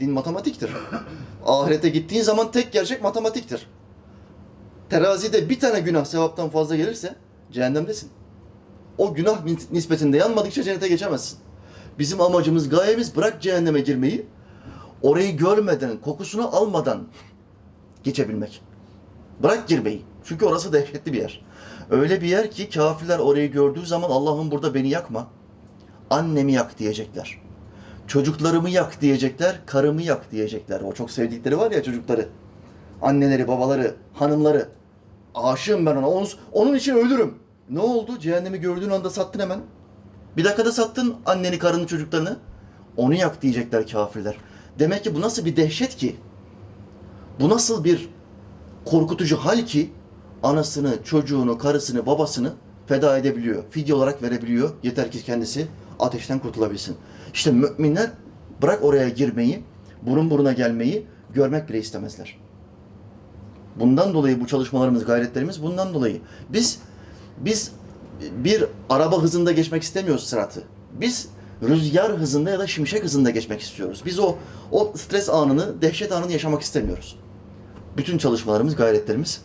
Din matematiktir. Ahirete gittiğin zaman tek gerçek matematiktir. Terazide bir tane günah sevaptan fazla gelirse cehennemdesin. O günah nis- nispetinde yanmadıkça cennete geçemezsin. Bizim amacımız, gayemiz bırak cehenneme girmeyi, orayı görmeden, kokusunu almadan geçebilmek. Bırak girmeyi. Çünkü orası dehşetli bir yer. Öyle bir yer ki kafirler orayı gördüğü zaman Allah'ım burada beni yakma. Annemi yak diyecekler. Çocuklarımı yak diyecekler, karımı yak diyecekler. O çok sevdikleri var ya çocukları. Anneleri, babaları, hanımları. Aşığım ben ona. Onun, onun için ölürüm. Ne oldu? Cehennemi gördüğün anda sattın hemen. Bir dakikada sattın anneni, karını, çocuklarını. Onu yak diyecekler kafirler. Demek ki bu nasıl bir dehşet ki? Bu nasıl bir korkutucu hal ki anasını, çocuğunu, karısını, babasını feda edebiliyor. Fidye olarak verebiliyor. Yeter ki kendisi ateşten kurtulabilsin. İşte müminler bırak oraya girmeyi, burun buruna gelmeyi görmek bile istemezler. Bundan dolayı bu çalışmalarımız, gayretlerimiz bundan dolayı. Biz biz bir araba hızında geçmek istemiyoruz sıratı. Biz rüzgar hızında ya da şimşek hızında geçmek istiyoruz. Biz o o stres anını, dehşet anını yaşamak istemiyoruz. Bütün çalışmalarımız, gayretlerimiz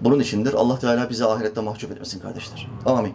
bunun içindir. Allah Teala bizi ahirette mahcup etmesin kardeşler. Amin.